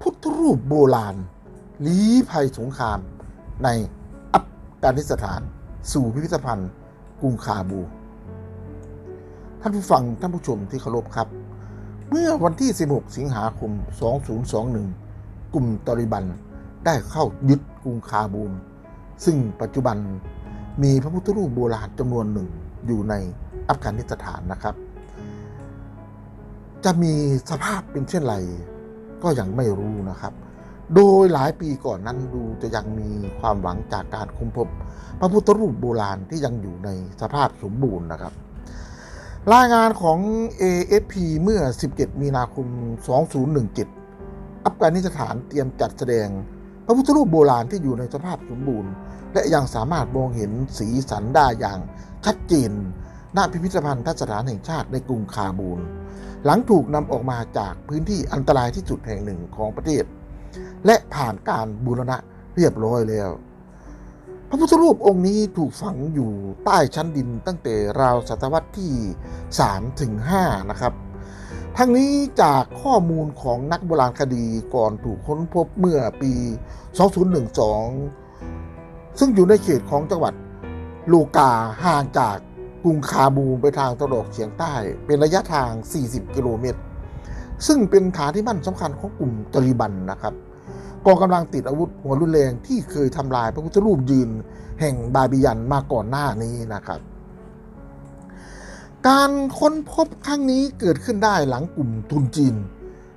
พุทธราณลี้ภัยสงคราม ในอัฟกานิสถาน สู่พิพิธภัณฑ์กรุงคาบู ท่านผู้ฟังท่านผู้ชมที่เคารพครับ เมื่อวันที่ 16 สิงหาคม 2021 กลุ่มตอริบันได้เข้ายึดกรุงคาบูมซึ่งปัจจุบันมีพระพุทธรูปโบราณจำนวนหนึ่งอยู่ในอัฟกานิสถานนะครับ จะมีสภาพเป็นเช่นไร ก็ยังไม่รู้นะครับ โดยหลายปีก่อนนั้นดูจะยังมีความหวังจากการค้นพบ พระพุทธรูปโบราณที่ยังอยู่ในสภาพสมบูรณ์นะครับ รายงานของ AFP เมื่อ 17 มีนาคม 2017 อัฟกานิสถานเตรียมจัดแสดงพระพุทธรูปโบราณที่อยู่ในสภาพสมบูรณ์ และยังสามารถมองเห็นสีสันได้อย่างชัดเจนณพิพิธภัณฑ์ทัศนแห่งชาติในกรุงคาบูล หลังถูกนำออกมาจากพื้นที่อันตรายที่สุดแห่งหนึ่งของประเทศ และผ่านการบูรณะเรียบร้อยแล้ว พระพุทธรูปองค์นี้ถูกฝังอยู่ใต้ชั้นดินตั้งแต่ราวศตวรรษที่ 3 ถึง 5 นะครับ ทั้งนี้จากข้อมูลของนักโบราณคดีก่อนถูกค้นพบเมื่อปี 2012 ซึ่งอยู่ในเขตของจังหวัดลูกาห่างจากก รุงคาบูไปทางตะวันออกเฉียงใต้ เป็นระยะทาง 40 กิโลเมตร ซึ่งเป็นฐานที่มั่นสำคัญของกลุ่มตาลิบันนะครับกองกำลังติดอาวุธหัวรุนแรงที่เคยทำลายพระพุทธรูปยืนแห่งบาบิยันมาก่อนหน้านี้นะครับ การค้นพบครั้งนี้เกิดขึ้นได้หลังกลุ่มทุนจีน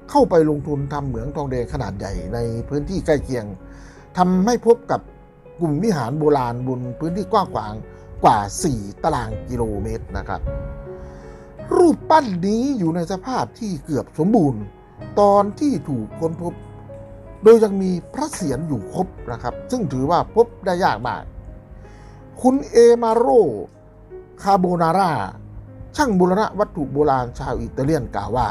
เข้าไปลงทุนทำเหมืองทองแดงขนาดใหญ่ในพื้นที่ใกล้เคียงทำให้พบกับกลุ่มวิหารโบราณบนพื้นที่กว้างขวาง กว่า 4 ตารางกิโลเมตรนะครับ รูปปั้นนี้อยู่ในสภาพที่เกือบสมบูรณ์ ตอนที่ถูกค้นพบ โดยยังมีพระเศียรอยู่ครบนะครับ ซึ่งถือว่าพบได้ยากมาก คุณเอมาโรคาโบนาร่าช่างบูรณะวัตถุโบราณชาวอิตาเลียนกล่าวว่า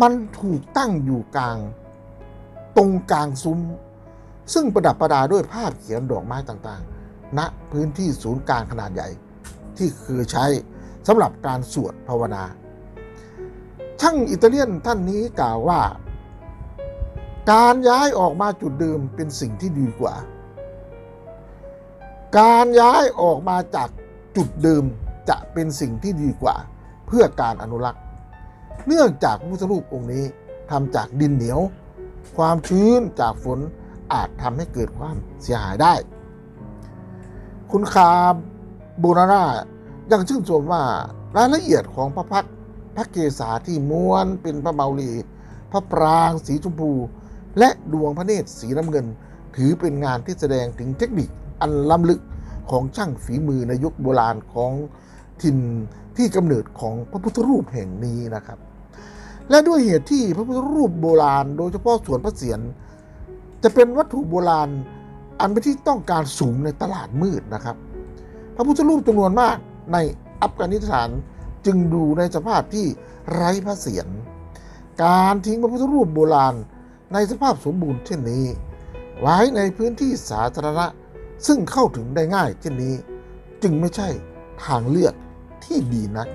มันถูกตั้งอยู่กลาง ตรงกลางซุ้ม ซึ่งประดับประดาด้วยภาพเขียนดอกไม้ต่างๆ ณพื้นที่ศูนย์กลางขนาดใหญ่ ที่คือใช้สำหรับการสวดภาวนา ช่างอิตาเลียนท่านนี้กล่าวว่า การย้ายออกมาจุดเดิมเป็นสิ่งที่ดีกว่า การย้ายออกมาจากจุดเดิมจะเป็นสิ่งที่ดีกว่า เพื่อการอนุรักษ์ เนื่องจากพุทธรูปองค์นี้ทำจากดินเหนียว ความชื้นจากฝนอาจทำให้เกิดความเสียหายได้ คุณคาบูนาร่ายังชื่นชมว่ารายละเอียดของพระพักพระเกศาที่ม้วนเป็นพระเมาลีพระปรางสีชมพู และดวงพระเนตรสีน้ำเงิน ถือเป็นงานที่แสดงถึงเทคนิคอันล้ำลึกของช่างฝีมือในยุคโบราณของถิ่นที่กำเนิดของพระพุทธรูปแห่งนี้นะครับ และด้วยเหตุที่พระพุทธรูปโบราณ โดยเฉพาะส่วนพระเศียรจะเป็นวัตถุโบราณ อันเป็นที่ต้องการสูงในตลาดมืดนะครับ พระพุทธรูปจำนวนมากในอัฟกานิสถานจึงดูในสภาพที่ไร้พระเศียรการทิ้งพระพุทธรูปโบราณในสภาพสมบูรณ์เช่นนี้ ไว้ในพื้นที่สาธารณะซึ่งเข้าถึงได้ง่ายเช่นนี้ จึงไม่ใช่ทางเลือกที่ดีนัก